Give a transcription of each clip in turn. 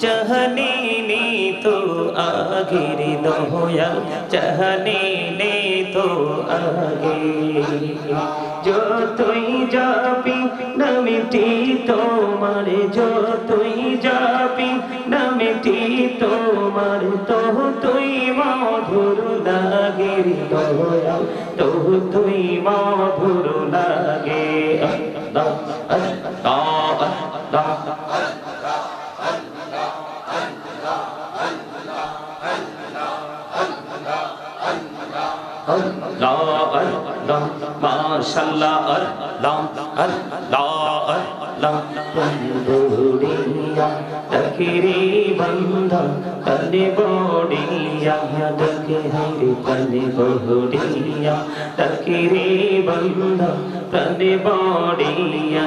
चहने ने तो आगे दोया चहने ने तो आगे जो তুই যাবি নামিটি তোমার যতই যাবি নামিটি তোমার তো তুই মধুর লাগে দয়া তো তুই মধুর লাগে আল্লাহ আল্লাহ আল্লাহ মাশাল্লাহ আল্লাহ আল্লাহ আল্লাহ বন্ধুরিয়া তকিরি বন্ধন তনে বড়িয়া দেখে হাইরে তনে বড়িয়া তকিরি বন্ধন তনে বড়িয়া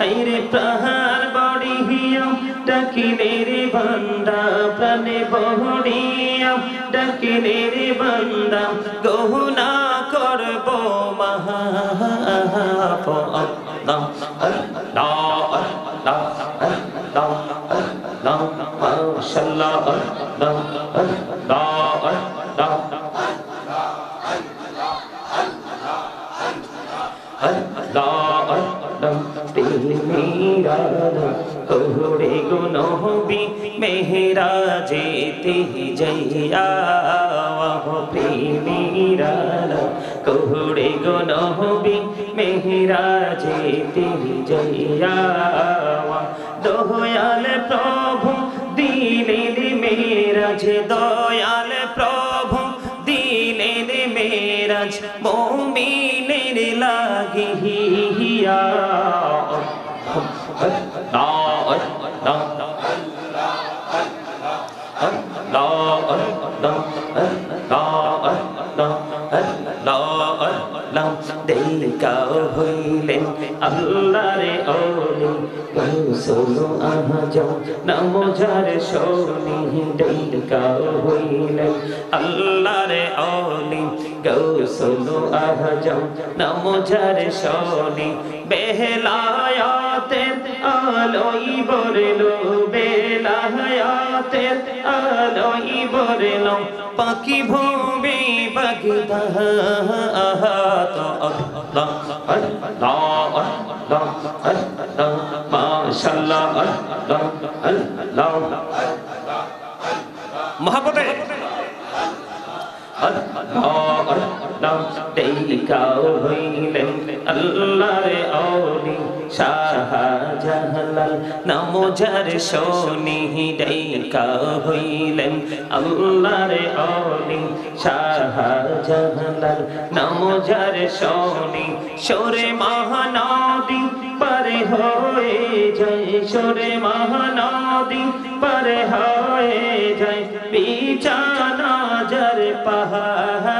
হাইরে প্রহার বড়িয়া ডাকিলে রে বন্দা প্রাণে বহড়িয়া ডাকিলে রে বন্দা গহুনা ঘোরে গুনবি মেহরা যেতে যাইয়া প্রেমীরা তো নহবি মেহরাজে তিনি জয়া দয়াল প্রভু, দিনের মেরাজ, দয়াল প্রভু, দিনের মেরাজ লাগি হিয়া। শিকা হইলেন আল্লাহরে অলি গৌসল আহাজ নমজার সনি ডাইকা হইলেন আল্লাহরে অলি গৌসল আহাজ নমজার সনি বেহলায়া বেহলায়াতে আলোই বরলো বেলায়াতে আলোই বরলো পাখি ভূমি বগদা। তো আল্লাহ আল্লাহ আল্লাহ আল্লাহ মাশাআল্লাহ। আল্লাহ আল্লাহ মহাপতে নাম টেকা হইলেন আল্লাহর অলি শাহজালাল নাম যার শনি ডেকা হইলেন আল্লাহর অলি শাহজালাল নাম যার শনি সরে মহানদী, পারে হয়ে যায় সরে মহানদী, পারে হয়ে যায় বিচানা যার পাহাড়।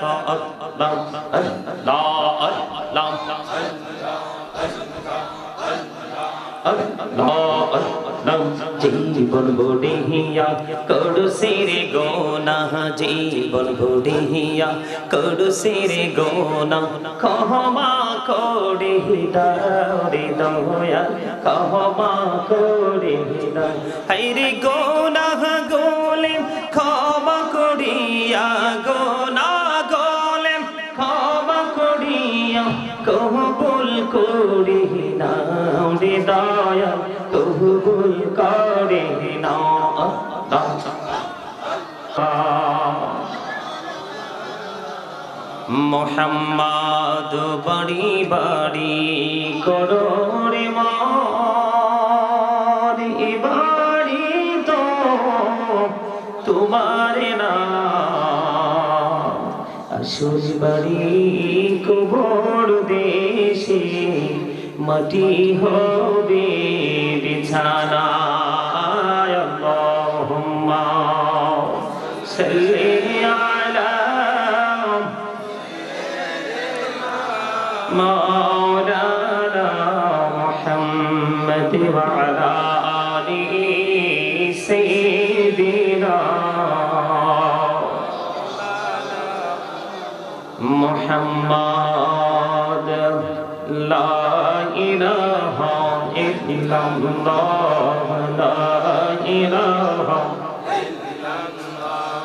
الله الله الله জীবন বুড়িয়া, কড়ুসির গোনা। জীবন বুড়িয়া, কড়ুসির গোনা। কহমা কড়ি দারে দয়া কহমা কড়ি দারে গোনা গো মোহাম্মদ বাড়ি বাড়ি করো রে বাড়ি তো তোমার না। আসল বাড়ি কবর দেশে, মাটি হবে বিছানা। صلي على مولانا محمد وعلى آله سيدنا محمد لا إله إلا الله لا إله إلا الله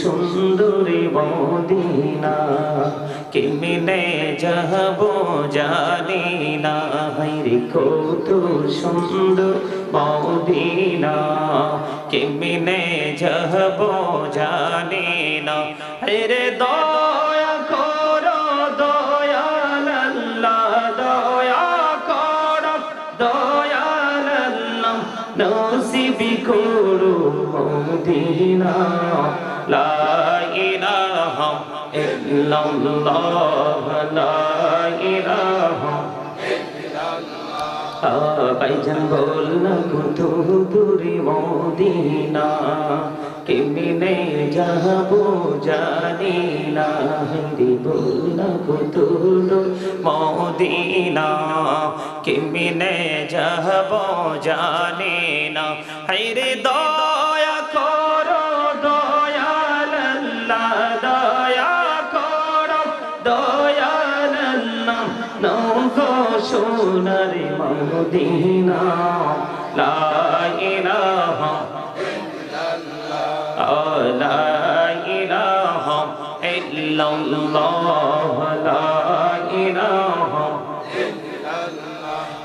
সুন্দরী মদিনা, কেমনে যাব জানি না। রে, কত সুন্দর মদিনা, কেমনে যাব জানি না। রে, দয়া করো, দয়াল আল্লাহ, দয়া করো, দয়াল আল্লাহ, নসিবি লা ইলাহা ইল্লাল্লাহ, লা ইলাহা ভাইজান বল না কত দূরে মদিনা, কেমনে যাব জানি না। হিন্দি বল না কত মদিনা, কেমনে যাব জানি না। হাইরে দয়া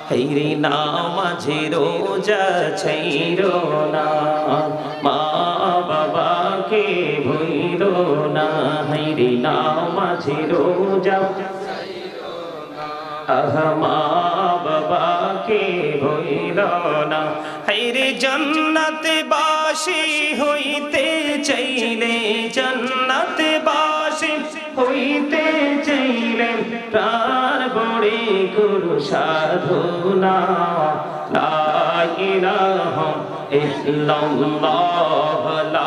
হেরি নামাঝে রোজা ছাইরো না মা বাবাকে ভইরো না। হেরি নামাঝে রোজা আহমা বাবাকে ভইল হাইরে জন্নত বাসি হইতে চাইলে, জন্নত বাসি হইতে চাইলে প্রাণ বড়ে গুরু সাধুনা লা ইলাহা লা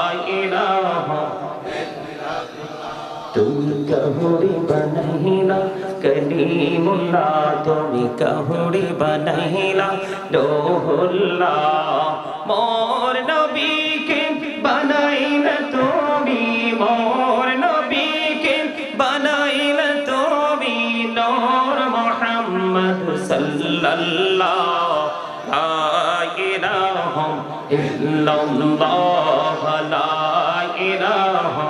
কহুরি বনহিলা কলিমুল্লা তুমি কহুরি বনহিলা লোহুল্লা মোর নবীকে বানাইলা তুমি, মোর নবীকে বানাইলা তুমি, নূর মুহাম্মদ সাল্লাল্লাহ। লা ইলাহা ইল্লাল্লাহ, লা ইলাহা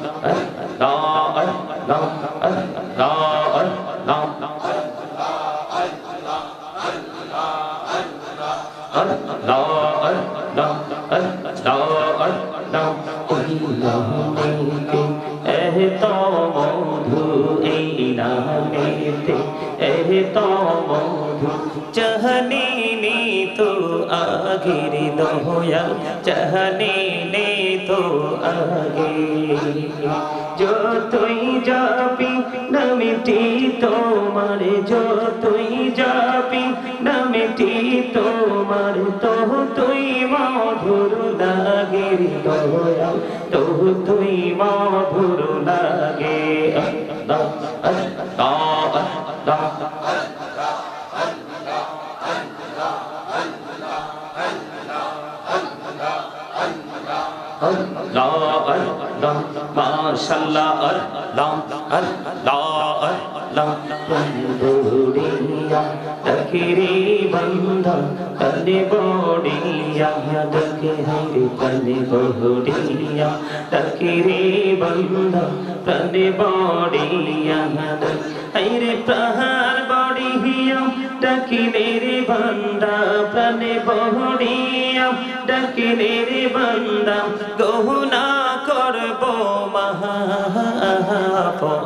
তো আগের দয়া চাহনি নে তো আগে। যতই যাবি নামিটি তোমার, যতই যাবি নামিটি তোমার তো তুই মধুর লাগে দয়া তো তুই মধুর লাগে আল্লাহ আল্লাহ মাশাল্লাহ আল্লাহ আল্লাহ আল্লাহ বন্ধুরিয়া তকিরি বন্ধা তনে বড়িয়া দকে হরে তনে বড়িয়া তকিরি বন্ধা তনে বড়িয়া হরে প্রহার বড়িয়া ডাকিলে রে বন্দা প্রাণে বহড়িয়া ডাকিলে রে বন্দা গহনা করব মহা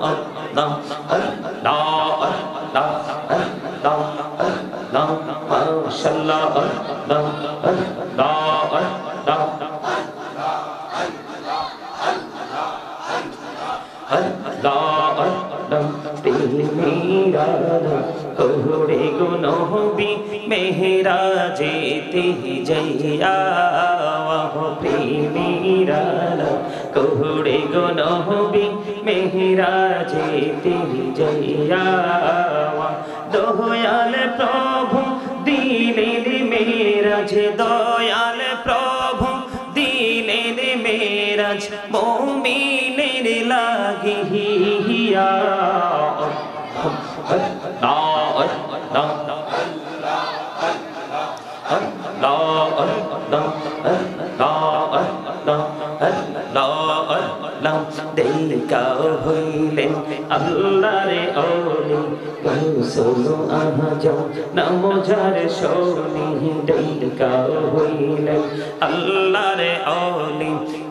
আল্লাহ আল্লাহ আল্লাহ আল্লাহ আল্লাহ মাশাআল্লাহ আল্লাহ আল্লাহ আল্লাহ আল্লাহ আল্লাহ মেরা কোহড়ে গুনহবি মেহরা যেতে যাইয়া প্রেমীরা কোহড়ে গুনহবি মেহরা যেতে যাইয়া দয়াল প্রভু দিলেন মেরাজ দয়াল প্রভু দিলেন মেরাজ মৌমিনের লাগিয়া দেখা হইলেন আল্লাহরে ওলি কৌশল আহাজম নমজার শোনি দেখা হইলেন আল্লাহরে ওলি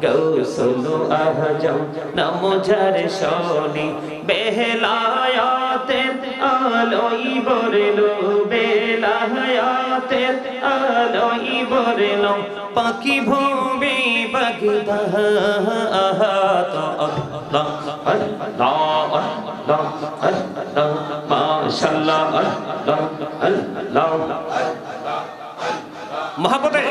কৌশল আহাজম নমজার শোনি বেহলায়াতে আলোই বরলো বেলায়াতে আলোই বরলো পাখি ভূমি বগদা তো আল্লাহ আল্লাহ আল্লাহ আল্লাহ মাশাআল্লাহ আল্লাহ আল্লাহ মহাপতে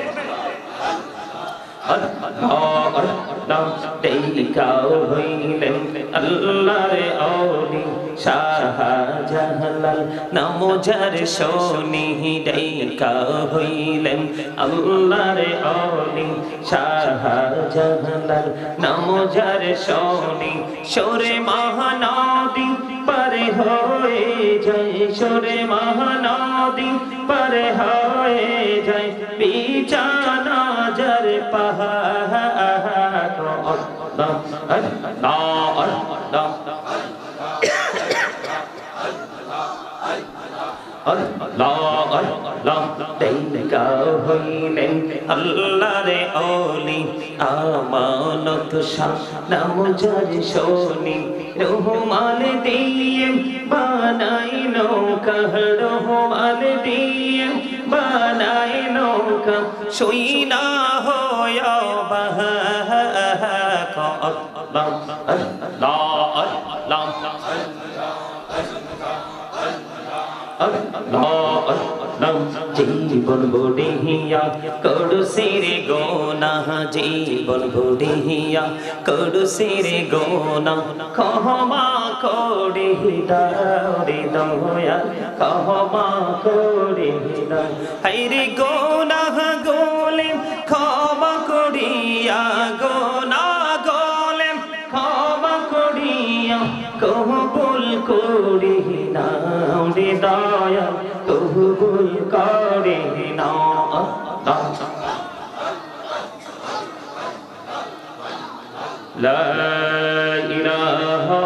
টেকাও হইলেন আল্লাহরে অলি শাহজাহালাল নামোজার শোনি ডেকাও হইলেন আল্লাহরে অলি শাহজাহালাল নামোজার শোনি সরে মহানদী পারে হয়ে যায়, সরে মহানদী পারে হয়ে যায়। বিছানা জর পাহাড় আল্লাহ আল্লাহ দেখা হইলেন আল্লাহরে ওলি আমানত নাম যার শোনি, রহমান দিয়ে বানাই নৌকা, রহমান দিয়ে নৌকা, শুই না হয় জীবন বুড়িয়া করু সিরে গোনা জীবন বুড়িয়া করু সিরে গোনা কহমা করে দাওরে দয়া কহমা করে দাও হাইরে গোনা গোলে ক্ষমা গোনা দয়া কবুল করে নাও আল্লাহ লা ইলাহা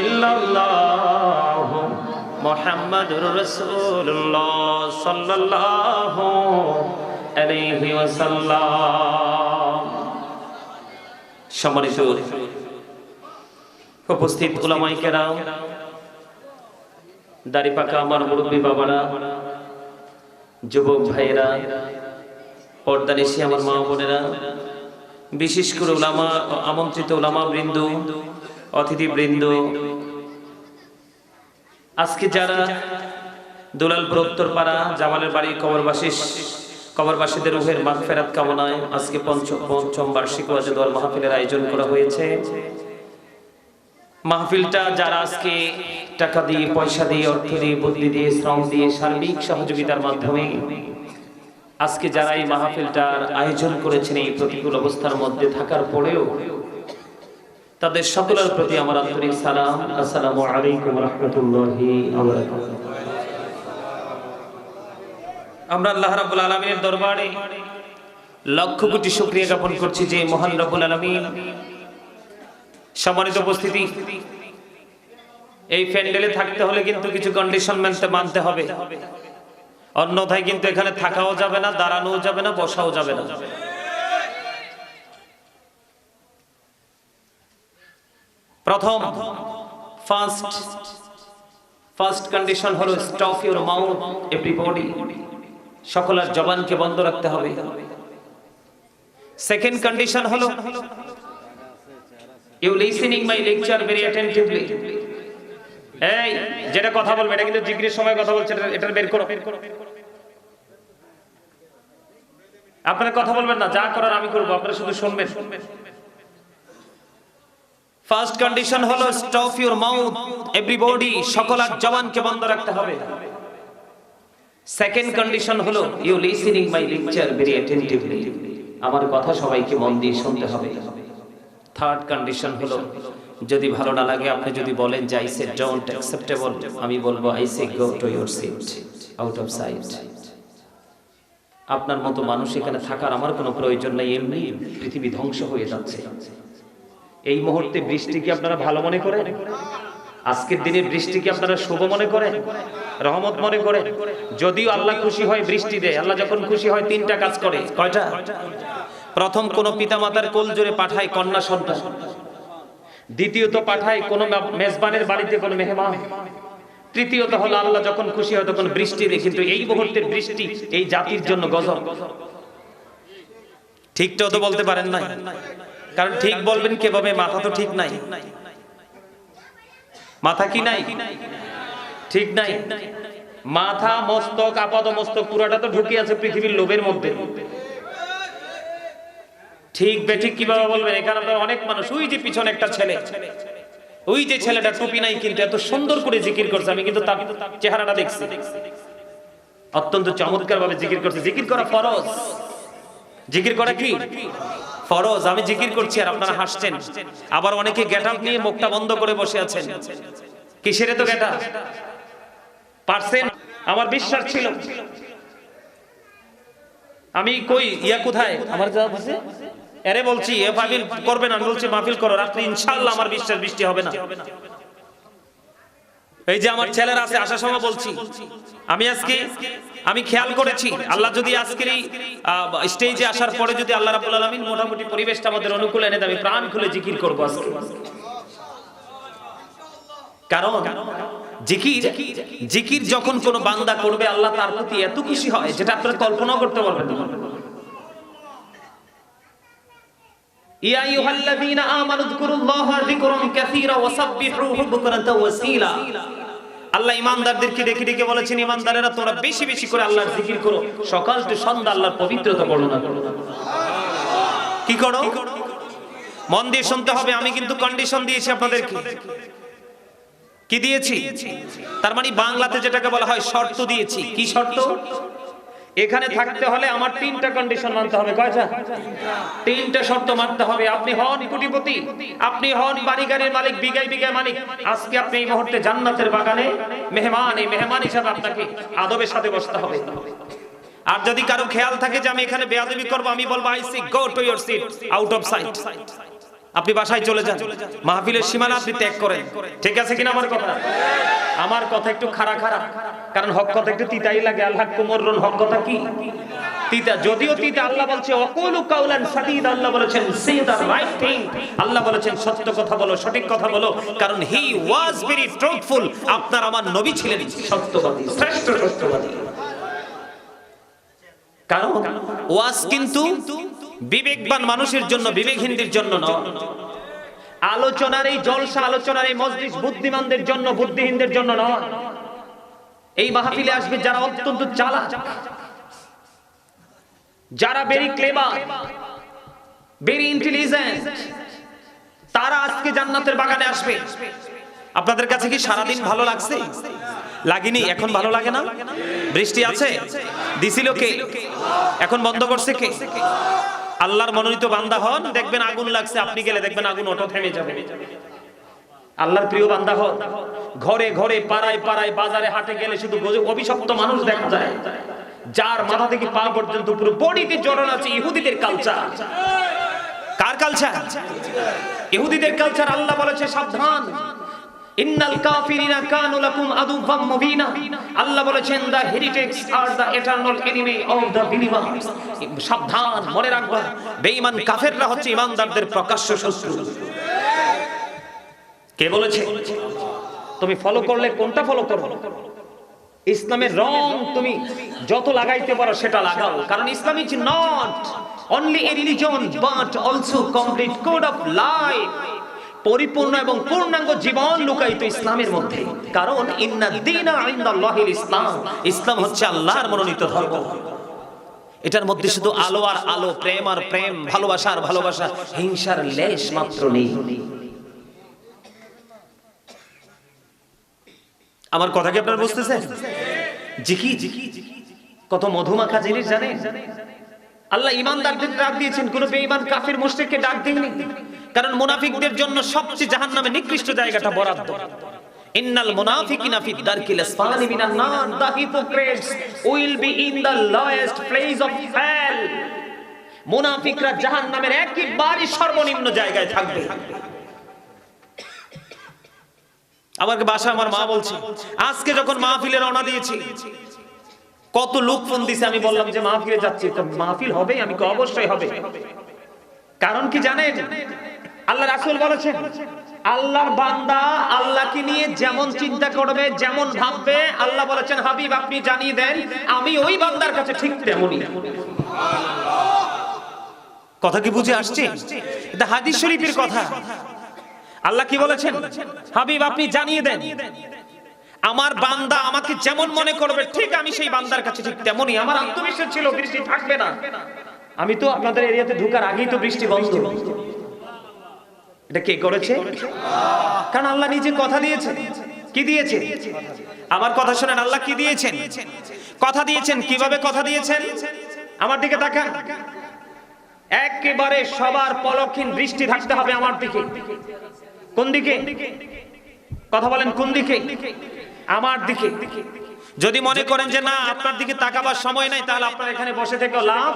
ইল্লাল্লাহ মুহাম্মাদুর রাসূলুল্লাহ সাল্লাল্লাহু আলাইহি ওয়াসাল্লাম। সম্মানিত উপস্থিত ওলামাই দাড়ি পাকা আমার মুরব্বী বাবারা, যুবক ভাইয়েরা পর্দা পর্দানিশি আমার মা বোনেরা, বিশেষ করে ওলামা, আমন্ত্রিত ওলামা বৃন্দ অতিথি বৃন্দ আজকে যারা দুলাল দুলালপুর উত্তরপাড়া জামালের বাড়ি কবরবাসী, কবরবাসীদের রুহের মাগ ফেরাত কামনায় আজকে পঞ্চম পঞ্চম বার্ষিক ওয়াজে মাহফিলের আয়োজন করা হয়েছে। মাহফিলটা যারা আজকে টাকা দিয়ে, পয়সা দিয়ে, অর্থ দিয়ে, বুদ্ধি দিয়ে, শ্রম দিয়ে, সার্বিক সহযোগিতার মাধ্যমে আজকে যারা এই মাহফিলটার আয়োজন করেছেন এই প্রতিকূল অবস্থার মধ্যে থাকার পরেও তাদের সকলের প্রতি আমার আন্তরিক সালাম। আসসালামু আলাইকুম রহমতুল্লাহি আমরা আল্লাহ রাব্বুল আলামিনের দরবারে লক্ষ কোটি শুকরিয়া জ্ঞাপন করছি যে মহান রব্বুল আলামিন সম্মানিত উপস্থিতি, এই প্যান্ডেলে থাকতে হলে কিন্তু কিছু কন্ডিশন মানতে মানতে হবে। অন্যথায় কিন্তু এখানে থাকাও যাবে না, দাঁড়ানোও যাবে না, বসাও যাবে না। প্রথম ফার্স্ট ফার্স্ট কন্ডিশন হলো স্টপ ইউর মাউথ এভরিবডি সকলের জবানকে বন্ধ রাখতে হবে। সেকেন্ড কন্ডিশন হলো you listening my lecture very attentively এই যেটা কথা বলবে, এটা কিন্তু জিজ্ঞেস সময় কথা বলছে, এটা- বের করো। আপনারা কথা বলবেন না, যা করার আমি করব, আপনারা শুধু শুনবেন। ফার্স্ট কন্ডিশন হলো স্টপ ইউর মাউথ এভরিবডি সকলের জবানকে বন্ধ রাখতে হবে। সেকেন্ড কন্ডিশন হলো you listening my lecture very attentively আমার কথা সবাইকে মন দিয়ে শুনতে হবে। থার্ড কন্ডিশন হলো, যদি ভালো না লাগে, আপনি যদি বলেন যে আই সে ডোন্ট অ্যাকসেপ্টেবল আমি বলব I say go to your seat out of sight আপনার মতো মানুষ এখানে থাকার আমার কোনো প্রয়োজন নেই, এমনি পৃথিবী ধ্বংস হয়ে যাচ্ছে। এই মুহূর্তে বৃষ্টি কি আপনারা ভালো মনে করেন আজকের দিনে বৃষ্টি কি আপনারা শুভ মনে করেন রহমত মনে করেন যদিও আল্লাহ খুশি হয় বৃষ্টি দেয়, আল্লাহ যখন খুশি হয় তিনটা কাজ করে, কয়টা? প্রথম কোন পিতামাতার কোল জোরে পাঠায় কন্যা সন্তান। দ্বিতীয়ত পাঠায় কোন মেজবানের বাড়িতে কোন মেহমান। তৃতীয়ত হলো আল্লাহ যখন খুশি হয় তখন বৃষ্টি দেয়, কিন্তু এই মুহূর্তের বৃষ্টি এই জাতির জন্য গজব। ঠিকটাও তো বলতে পারেন না কারণ ঠিক বলবেন কেভাবে? মাথা তো ঠিক নাই। মাথা কি নাই? ঠিক নাই। মাথা, মস্তক আপাদ মস্তক পুরাটা তো ঢুকে আছে পৃথিবীর লোভের মধ্যে। ঠিক বেঠিক কীভাবে বলবেন? এখানে তো অনেক মানুষ, ওই যে পিছনে একটা ছেলে, ওই যে ছেলেটা টুপি নাই কিন্তু এত সুন্দর করে জিকির করছে, আমি কিন্তু তার চেহারাটা দেখছি। অত্যন্ত চমৎকার ভাবে জিকির করছে। জিকির করা ফরজ। জিকির করা কি? ফরজ। আমি জিকির করছি আর আপনারা হাসছেন। আবার অনেকে গেট আপ নিয়ে মুখটা বন্ধ করে বসে আছেন। কিসের তো গেট পারছেন? আমার বিশ্বাস ছিল। আমি কই? ইয়া কোথায়? আমার যা বলছে এরে বলছি এ মাহফিল করবেন আমি বলছি মাহফিল করো। রাত্রি ইনশাআল্লাহ আমার বিশ্বাস বৃষ্টি হবে না। এই যে আমার ছেলেরা আছে আসার সময় বলছি আমি আজকে আমি খেয়াল করেছি আল্লাহ যদি আজকের এই স্টেজে আসার পরে যদি আল্লাহ রাব্বুল আলামিন মোটামুটি পরিবেশটা আমাদের অনুকূলে এনে দেয় আমি প্রাণ খুলে জিকির করব আজকে। কারণ জিকির জিকির যখন কোন বান্দা করবে আল্লাহ তার প্রতি এত খুশি হয় যেটা আপনারা কল্পনাও করতে পারবেন না। ইয়া আইয়ুহাল্লাযীনা আমানু যকুরুল্লাহা যিকরান কাসীরা ওয়াসাব্বিহুহু বুকরাতাও ওয়াসীলা। আল্লাহ ইমানদারদেরকে ডেকে ডেকে বলেছেন ইমানদারেরা তোমরা বেশি বেশি করে আল্লাহর জিকির করো। সকাল থেকে সন্ধ্যা আল্লাহর পবিত্রতা বর্ণনা করো। কি করো? মন দিয়ে শুনতে হবে, আমি কিন্তু কন্ডিশন দিয়েছি আপনাদেরকে। কি দিয়েছি? তার মানে বাংলাতে যেটাকে বলা হয় শর্ত দিয়েছি। কি শর্ত? এখানে থাকতে হলে আমার তিনটা কন্ডিশন মানতে হবে। কয়টা? তিনটা শর্ত মানতে হবে। আপনি হন কোটিপতি, আপনি হন বাড়ি গাড়ির মালিক, বিঘায় বিঘায় মালিক। আজকে আপনি এই মুহূর্তে জান্নাতের বাগানে মেহমান, এই মেহমান হিসাবে আপনাকে আদবের সাথে বসতে হবে। আর যদি কারও খেয়াল থাকে যে আমি এখানে বেয়াদবি করব, আমি বলব I see go to your seat out of sight আপনি বাসায় চলে যান। মাহফিলের সীমানা আপনি ত্যাগ করেন। ঠিক আছে কিনা আমার কথা? আমার কথা একটু খারা খারাপ কারণ হক কথা একটু তিতাই লাগে। আল্লাহ কুমররন হক কথা কি? তিতা যদিও তিতা আল্লাহ বলছে অকুলু কাউলান সাদিদ আল্লাহ বলেছেন সে দা রাইট থিং আল্লাহ বলেছেন সত্য কথা বলো সঠিক কথা বলো কারণ হি ওয়াজ ভেরি ট্রুথফুল। আপনার আমার নবী ছিলেন সত্যবাদী শ্রেষ্ঠ সত্যবাদী। কারণ ওয়াজ কিন্তু বিবেকবান মানুষের জন্য বিবেকহীনদের জন্য নয়। আলোচনার এই জলসা, আলোচনার এই মজলিস বুদ্ধিমানদের জন্য, বুদ্ধিহীনদের জন্য নয়। এই মাহফিলে আসবে যারা অত্যন্ত চালাক, যারা ভেরি ক্লেভার ভেরি ইন্টেলিজেন্ট তারা আজকে জান্নাতের বাগানে আসবে। আপনাদের কাছে কি সারাদিন ভালো লাগছে? লাগেনি, এখন ভালো লাগে না? বৃষ্টি আছে? দিছিল কে? এখন বন্ধ করছে কে? আল্লাহর মনোনীত বান্দা হন, দেখবেন আগুন লাগছে, আপনি গেলে দেখবেন আগুন অটো থেমে যাবে। আল্লাহর প্রিয় বান্দা হন, ঘরে ঘরে, পাড়ায় পাড়ায়, বাজারে, হাটে গেলে শুধু অভিশপ্ত মানুষ দেখা যায়। যার মাথা থেকে পা পর্যন্ত পুরো বডিতে জড়ানো আছে ইহুদিদের কালচার কার কালচার ইহুদিদের কালচার আল্লাহ বলেছে, সাবধান। ইন্নাল কাফিরিনা কানু লাকুম মুবিনা। আল্লাহ বলেছেন the heretics R the enemy of the believers সাবধান, মনে রাখবা, বেঈমান কাফেররা হচ্ছে ইমানদারদের প্রকাশ্য শত্রু। কে বলেছে? তুমি ফলো করলে কোনটা ফলো করো? ইসলামের রং তুমি যত লাগাইতে পারো সেটা লাগাও। কারণ Islam is not only a religion but also complete code of life পরিপূর্ণ এবং পূর্ণাঙ্গ জীবন লুকায়িত ইসলামের মধ্যে। কারণ ইসলাম। ইসলাম হচ্ছে আল্লাহর মনোনীত ধর্ম। এটার মধ্যে শুধু আলো আর আলো, প্রেম আর প্রেম, ভালোবাসা আর ভালোবাসা, হিংসার লেশ মাত্র নেই। আমার কথা কি আপনারা বুঝতেছেন? জিকি জিকি। কত মধুমাখা জিনিস জানেন? আল্লাহ ইমানদারদের ডাক দিয়েছেন, কোন বেঈমান কাফির, মুশরিককে ডাক দেননি কারণ মুনাফিকদের জন্য সবচেয়ে জাহান্নামে নিকৃষ্ট জায়গাটা বরাদ্দ। ইন্নাল মুনাফিকিনা ফি দারকিল আসফালি মিনান নার the hypocrites will be in the lowest place of hell. মুনাফিকরা জাহান্নামের একেবারে সর্বনিম্ন জায়গায় থাকবে। আমার বাসা আমার মা বলছে, আজকে যখন মাহফিলে রওনা দিয়েছি কত লোক ফোন দিছে, আমি বললাম যে মাহফিলে যাচ্ছি। তো মাহফিল হবে আমি অবশ্যই হবে। কারণ কি জানেন? আল্লাহ রাসূল বলেছেন, আল্লাহর বান্দা আল্লাহকে নিয়ে যেমন চিন্তা করবে, যেমন ভাববে, আল্লাহ বলেছেন, হাবিব, আপনি জানিয়ে দেন, আমি ওই বান্দার কাছে ঠিক তেমনই। কথা কি বুঝে আসছে? এটা হাদিস শরীফের কথা। আল্লাহ কি বলেছেন? হাবিব, আপনি জানিয়ে দেন আমার বান্দা আমাকে যেমন মনে করবে, ঠিক আমি সেই বান্দার কাছে ঠিক তেমনই। আমার আত্মবিশ্বাস ছিল, বৃষ্টি থাকবে না। আমি তো আপনাদের এরিয়াতে ঢুকার আগেই তো বৃষ্টি বন্ধ। এটা কে করেছে? কারণ আল্লাহ নিজে কথা দিয়েছে কি দিয়েছে আমার কথা শুনেন, আল্লাহ কি দিয়েছেন? কথা দিয়েছেন, কীভাবে কথা দিয়েছেন? আমার দিকে তাকান। একেবারে সবার পলক্ষীন দৃষ্টি থাকতে হবে আমার দিকে। কোন দিকে? কথা বলেন কোন দিকে? আমার দিকে। যদি মনে করেন যে না আপনার দিকে তাকাবার সময় নাই তাহলে আপনার এখানে বসে থেকেও লাভ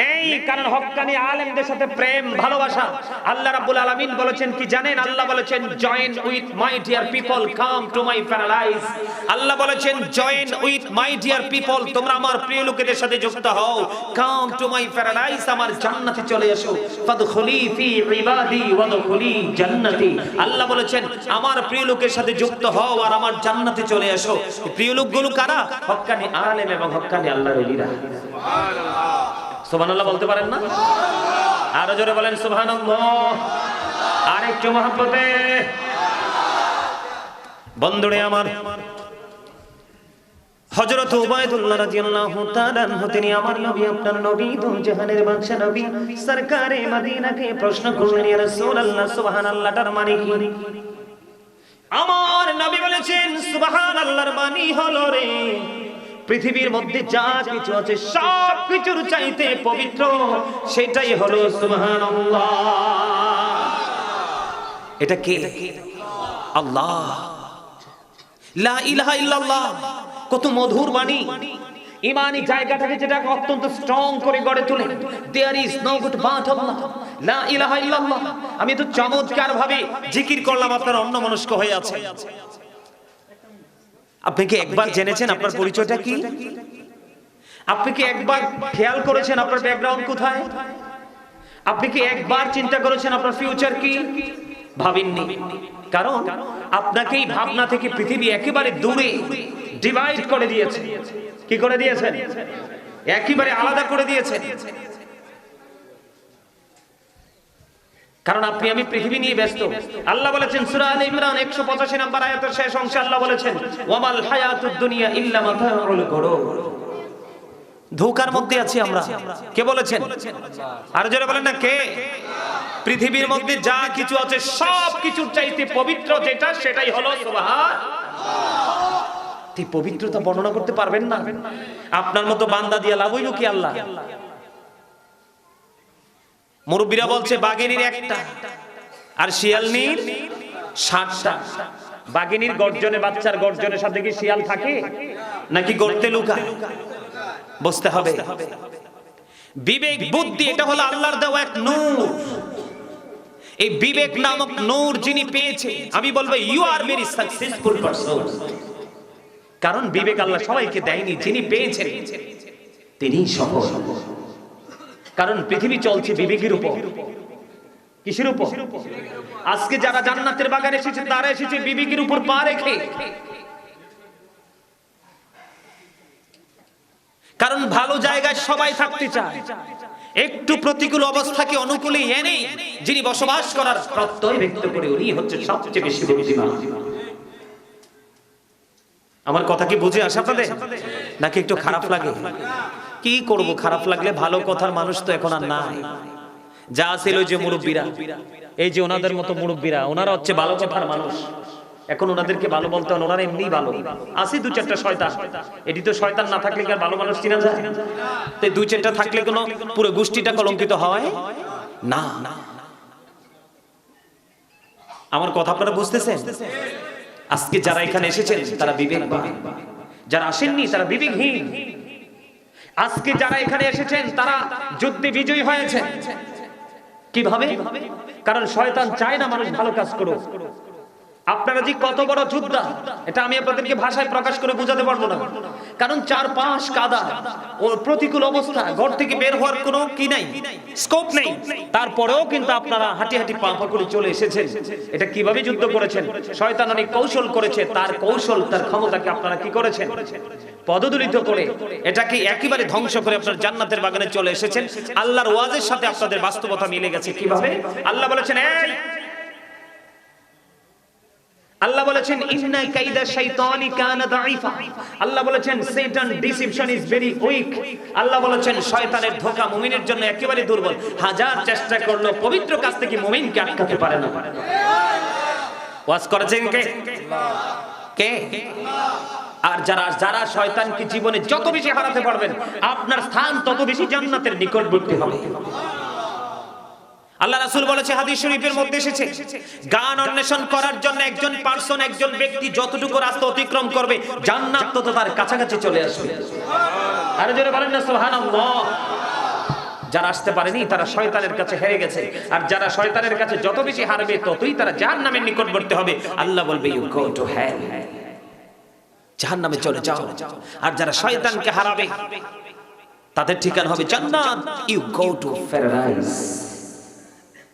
নেই কারণ হক্কানি আলেমদের সাথে প্রেম ভালোবাসা। আল্লাহ রাব্বুল আলামিন বলেছেন কি জানেন? আল্লাহ বলেছেন join with my dear people come to my paradise Allah বলেছেন join with my dear people তোমরা আমার প্রিয় লোকেদের সাথে যুক্ত হও। কাম টু মাই প্যারালাইজ আমার জান্নাতে চলে এসো। ফাদখুলি ফি ইবাদি ওয়াদখুলি জান্নাতি। আল্লাহ বলেছেন আমার প্রিয় লোকের সাথে যুক্ত হও আর আমার জান্নাতে চলে এসো। প্রিয় লোকগুলো কারা? হক্কানি আলেম এবং হক্কানি আল্লাহর ওলিরা। সুবহানাল্লাহ। বলতে পারেন না? আরও জোরে বলেন সুবহানাল্লাহ। আরেকটু মহব্বতে। বন্ধুরে আমার হযরত উবাইদুল্লাহ রাদিয়াল্লাহু তাআলা তিনি আমার নবী আপনার নবী দু জাহানের বাদশা নবী সরকারে মদিনাকে প্রশ্ন করলেন ইয়া রাসূলুল্লাহ সুবহানাল্লাহটার মানে কি? আমার নবী বলেছেন, সুবহানাল্লাহর বাণী হলো রে, পৃথিবীর মধ্যে যা কিছু আছে সব কিছুর চাইতে পবিত্র, সেটাই হলো সুবহানাল্লাহ। এটা কে? আল্লাহ। লা ইলাহা ইল্লাল্লাহ। কত মধুর বাণী। ইমানি জায়গাটাকে যেটা অত্যন্ত স্ট্রং করে গড়ে তোলে। There is no good but Allah লা ইলাহা ইল্লাল্লাহ আমি তো চমৎকার ভাবে জিকির করলাম আপনার অন্য মনস্ক হয়ে আছে। আপনি কি একবার জেনেছেন আপনার পরিচয়টা কি? আপনি কি একবার খেয়াল করেছেন আপনার ব্যাকগ্রাউন্ড কোথায়? আপনি কি একবার চিন্তা করেছেন আপনার ফিউচার কি? ভাবেননি। কারণ আপনাকে এই ভাবনা থেকে পৃথিবী একেবারে দূরে ডিভাইড করে দিয়েছে। কি করে দিয়েছেন? একেবারে আলাদা করে দিয়েছেন। কারণ আপনি, আমি পৃথিবী নিয়ে ব্যস্ত। আল্লাহ বলেছেন, সূরা আলে ইমরান 185 নম্বর আয়াতের শেষ অংশে আল্লাহ বলেছেন ওয়ামাল হায়াতুদ দুনিয়া ইল্লা মাতাউল গুরুর ধোকার মধ্যে আছি আমরা। কে বলেছেন? আর জোরে বলেন না, কে? পৃথিবীর মধ্যে যা কিছু আছে সব কিছুর চাইতে পবিত্র যেটা, সেটাই হলো সুবহান এই পবিত্রতা বর্ণনা করতে পারবেন না। আপনার মতো বান্দা দিয়া লাভ হইল কি আল্লাহ? মুরব্বীরা বলছে বাগিনীর একটা, আর শিয়ালনির ষাটটা বাগিনীর গর্জনে, বাচ্চার গর্জনের সাথে কি শিয়াল থাকে? নাকি গর্তে লুকা? বসতে হবে। বিবেক বুদ্ধি, এটা হলো আল্লাহর দেওয়া এক নূর। এই বিবেক নামক নূর যিনি পেয়েছে, আমি বলব you are very successful person কারণ বিবেক আল্লাহ সবাইকে দেয়নি, যিনি পেয়েছেন। তিনি সফল। কারণ পৃথিবী চলছে বিবেকের উপর। কিসের উপর? আজকে যারা জান্নাতের বাগানে এসেছে, তারা এসেছে বিবেকের উপর পা রেখে। কারণ ভালো জায়গায় সবাই থাকতে চায়। একটু প্রতিকূল অবস্থাকে অনুকূলে এনে যিনি বসবাস করার প্রত্যয় ব্যক্ত করে উনি হচ্ছে সবচেয়ে বেশি বুদ্ধিমান। আমার কথা কি বুঝে আসে আপনাদের? নাকি একটু খারাপ লাগে? কি করব, খারাপ লাগলে ভালো কথার মানুষ তো এখন আর নাই। যা ছিল যে মুরব্বীরা, এই যে ওনাদের মতো মুরব্বীরা, ওনারা হচ্ছে ভালো কথার মানুষ। এখন ওনাদেরকে ভালো বলতে হয় ওনারা এমনি ভালো। আসি দু চারটা শয়তান। এটি তো শয়তান না থাকলে কি আর ভালো মানুষ চিনা যায়? তো দুই চারটা থাকলে কোনো পুরো গোষ্ঠীটা কলঙ্কিত হয়? না। আমার কথা আপনারা বুঝতেছেন? আজকে যারা এখানে এসেছেন তারা বিবেকবান। যারা আসেননি তারা বিবেকহীন। আজকে যারা এখানে এসেছেন তারা যুদ্ধে বিজয়ী হয়েছে। কীভাবে? কারণ শয়তান চায় না মানুষ ভালো কাজ করুক। আপনারা যে কত বড় যোদ্ধা এটা আমি আপনাদেরকে ভাষায় প্রকাশ করে বোঝাতে পারব না। কারণ চার পাঁচ কাদা। ও প্রতিকূল অবস্থা, ঘর থেকে বের হওয়ার কোনো কি নাই স্কোপ নেই। তারপরেও কিন্তু আপনারা হাঁটি হাঁটি পা পা করে চলে এসেছেন। এটা কীভাবে যুদ্ধ করেছেন? শয়তান অনেক কৌশল করেছে, তার কৌশল, তার ক্ষমতাকে আপনারা কি করেছেন? পদদলিত করে এটাকে একেবারে ধ্বংস করে আপনার জান্নাতের বাগানে চলে এসেছেন। আল্লাহর ওয়াজের সাথে আপনাদের বাস্তবতা মিলে গেছে কীভাবে? আল্লাহ বলেছেন, এই আল্লাহ বলেছেন, ইন্না কাইদা শাইতানি কানা দাঈফা। আল্লাহ বলেছেন শয়তান deception is very weak Allah বলেছেন, শয়তানের ধোঁকা মুমিনের জন্য একেবারে দুর্বল। হাজার চেষ্টা করল পবিত্র কাজ থেকে মুমিনকে আটকাতে পারে না। ওয়াজ করেছেন কে? কে? আর যারা যারা শয়তানকে জীবনে যত বেশি হারাতে পারবেন, আপনার স্থান তত বেশি জান্নাতের নিকটবর্তী হবে। আল্লাহ রাসুল বলেছে, হাদিস শরীফের মধ্যে এসেছে, গান অন্বেষণ করার জন্য একজন পার্সন একজন ব্যক্তি যতটুকু রাস্তা অতিক্রম করবে, জান্নাত তত তার কাছাকাছি চলে আসবে। আরে জোরে বলেন না, সুবহানাল্লাহ। যারা আসতে পারেনি, তারা শয়তানের কাছে হেরে গেছে। আর যারা শয়তানের কাছে যত বেশি হারবে, ততই তারা জাহান্নামের নিকটবর্তী হবে। আল্লাহ বলবে ইউ গো টু হেল জাহান্নামে চলে যাও। আর যারা শয়তানকে হারাবে, তাদের ঠিকানা হবে জান্নাত। You go to paradise